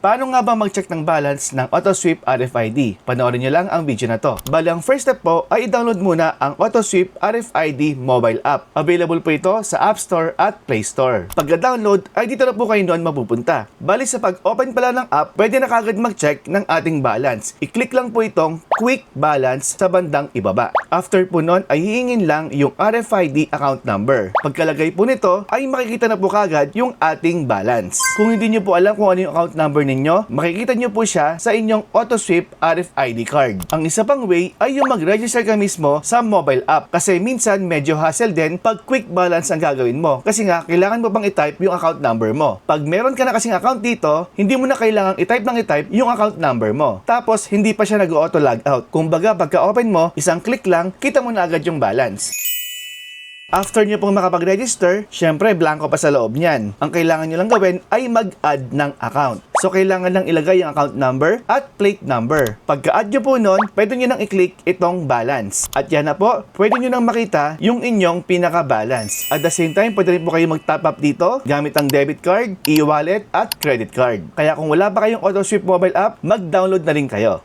Paano nga ba mag-check ng balance ng AutoSweep RFID? Panoorin nyo lang ang video na to. Bali, ang first step po ay i-download muna ang AutoSweep RFID mobile app. Available po ito sa App Store at Play Store. Pagka-download ay dito na po kayo noon mapupunta. Bali, sa pag-open pala ng app, pwede na kagad mag-check ng ating balance. I-click lang po itong Quick Balance sa bandang ibaba. After po nun ay hihingin lang yung RFID account number. Pagkalagay po nito ay makikita na po kagad yung ating balance. Kung hindi nyo po alam kung ano yung account number ninyo, makikita nyo po siya sa inyong AutoSweep RFID card. Ang isa pang way ay yung mag-register ka mismo sa mobile app kasi minsan medyo hassle din pag quick balance ang gagawin mo. Kasi nga, kailangan mo bang i-type yung account number mo. Pag meron ka na kasing account dito, hindi mo na kailangang i-type ng i-type yung account number mo. Tapos, hindi pa siya nag-auto log out. Kumbaga, pagka-open mo, isang click lang, kita mo na agad yung balance. After nyo pong makapag-register, syempre blanco pa sa loob niyan. Ang kailangan nyo lang gawin ay mag-add ng account. So kailangan lang ilagay yung account number at plate number. Pagka-add nyo po nun, pwede nyo nang i-click itong balance. At yan na po, pwede nyo nang makita yung inyong pinaka-balance. At the same time, pwede rin po kayo mag-top up dito gamit ang debit card, e-wallet at credit card. Kaya kung wala pa kayong AutoSweep mobile app, mag-download na rin kayo.